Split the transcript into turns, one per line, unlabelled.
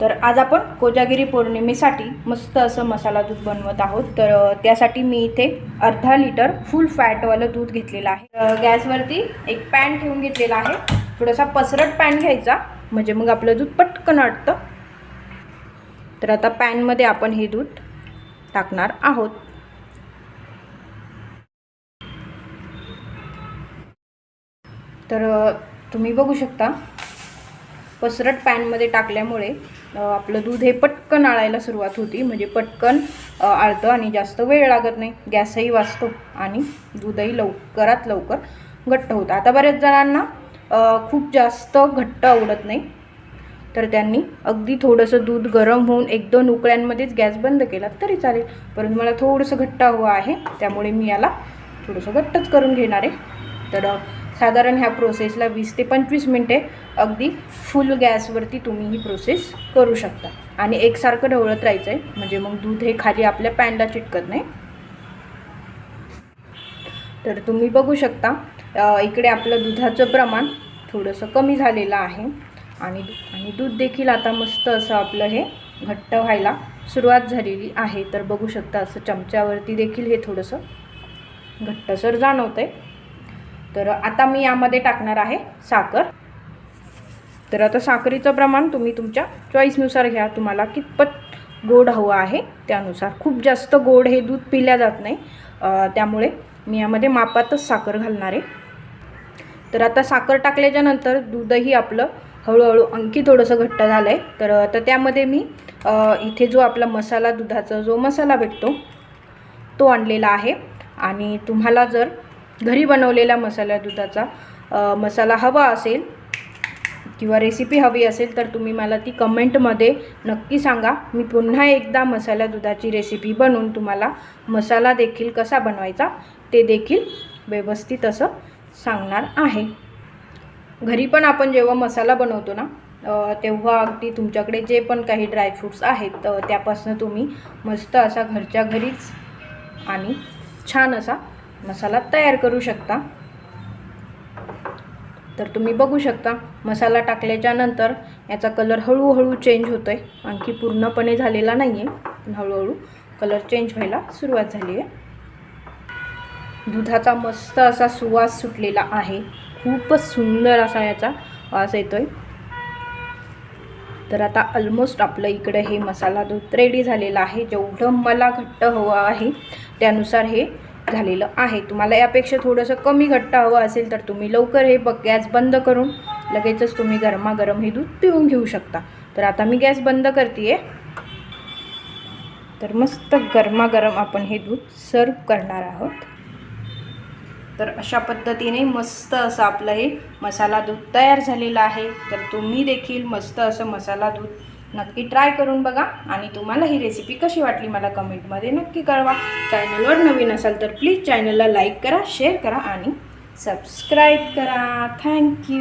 तर आज आपण कोजागिरी पौर्णिमेसाठी मस्त असं मसाला दूध बनवत आहोत. तर त्यासाठी मी इथे अर्धा लिटर फुल फॅटवालं दूध घेतलेलं आहे. गॅसवरती एक पॅन ठेवून घेतलेला आहे. थोडासा पसरट पॅन घ्यायचा म्हणजे मग आपलं दूध पटकन अडतं तर आता पॅनमध्ये आपण हे दूध टाकणार आहोत. तर तुम्ही बघू शकता पसरट पॅनमध्ये टाकल्यामुळे आपलं दूध हे पटकन आळायला सुरुवात होती. म्हणजे पटकन आळतं आणि जास्त वेळ लागत नाही. गॅसही वाचतो आणि दूधही लवकरात लवकर घट्ट होतं. आता बऱ्याच जणांना खूप जास्त घट्ट आवडत नाही. तर त्यांनी अगदी थोडंसं दूध गरम होऊन एक दोन उकळ्यांमध्येच गॅस बंद केला तरी चालेल. परंतु मला थोडंसं घट्ट हवं आहे. त्यामुळे मी याला थोडंसं घट्टच करून घेणार आहे. तर साधारण ह्या प्रोसेसला वीस ते पंचवीस मिनटे अगदी फुल गॅसवरती तुम्ही ही प्रोसेस करू शकता. आणि एकसारखं ढवळत राहायचं आहे म्हणजे मग दूध हे खाली आपल्या पॅनला चिटकत नाही. तर तुम्ही बघू शकता इकडे आपलं दुधाचं प्रमाण थोडंसं कमी झालेलं आहे. आणि आणि दूध देखील आता मस्त असं आपलं हे घट्ट व्हायला सुरुवात झालेली आहे. तर बघू शकता असं चमच्यावरती देखील हे थोडंसं घट्टसर जाणवतं आहे तर आता मी यामध्ये टाकणार आहे साखर. तर आता साखरेचं प्रमाण तुम्ही तुमच्या चॉईसनुसार घ्या. तुम्हाला कितपत गोड हवं आहे त्यानुसार. खूप जास्त गोड हे दूध पिल्या जात नाही. त्यामुळे मी यामध्ये मापातच साखर घालणार आहे. तर आता साखर टाकल्याच्या नंतर दूधही आपलं हळूहळू आणखी थोडंसं घट्ट झालं आहे तर आता त्यामध्ये मी इथे जो आपला मसाला दुधाचा जो मसाला भेटतो तो आणलेला आहे. आणि तुम्हाला जर घरी बनवलेला मसाला दुधाचा मसाला हवा असेल किंवा रेसिपी हवी असेल तर तुम्ही मला ती कमेंटमध्ये नक्की सांगा. मी पुन्हा एकदा मसाला दुधाची रेसिपी बनवून तुम्हाला मसाला देखील कसा बनवायचा ते देखील व्यवस्थित असं सांगणार आहे. घरी पण आपण जेव्हा मसाला बनवतो ना तेव्हा अगदी तुमच्याकडे जे पण काही ड्रायफ्रूट्स आहेत त्यापासून तुम्ही मस्त असा घरच्या घरीच आणि छान असा मसाला तयार करू शकता. तर तुम्ही बघू शकता मसाला टाकल्याच्या नंतर याचा कलर हळूहळू चेंज होतो आहे आणखी पूर्णपणे झालेला नाही आहे पण हळूहळू कलर चेंज व्हायला सुरुवात झाली आहे. दुधाचा मस्त असा सुवास सुटलेला आहे. खूपच सुंदर असा याचा वास येतोय. तर आता ऑलमोस्ट आपलं इकडे हे मसाला दूध रेडी झालेलं आहे. जेवढं मला घट्ट हवं आहे त्यानुसार हे झालेलं आहे. तुम्हाला यापेक्षा थोडंसं कमी घट्ट हवं असेल तर तुम्ही लवकर हे बघ गॅस बंद करून लगेचच तुम्ही गरमागरम हे दूध पिऊन घेऊ शकता. तर आता मी गॅस बंद करते तर मस्त गरमागरम आपण हे दूध सर्व करणार आहोत. तर अशा पद्धतीने मस्त असं आपलं हे मसाला दूध तयार झालेलं आहे. तर तुम्ही देखील मस्त असं मसाला दूध नक्की ट्राय करून बघा आणि तुम्हाला ही रेसिपी कशी वाटली मला कमेंटमध्ये नक्की कळवा. चॅनलवर नवीन असाल तर प्लीज चॅनलला लाईक करा शेअर करा आणि सबस्क्राईब करा. थँक्यू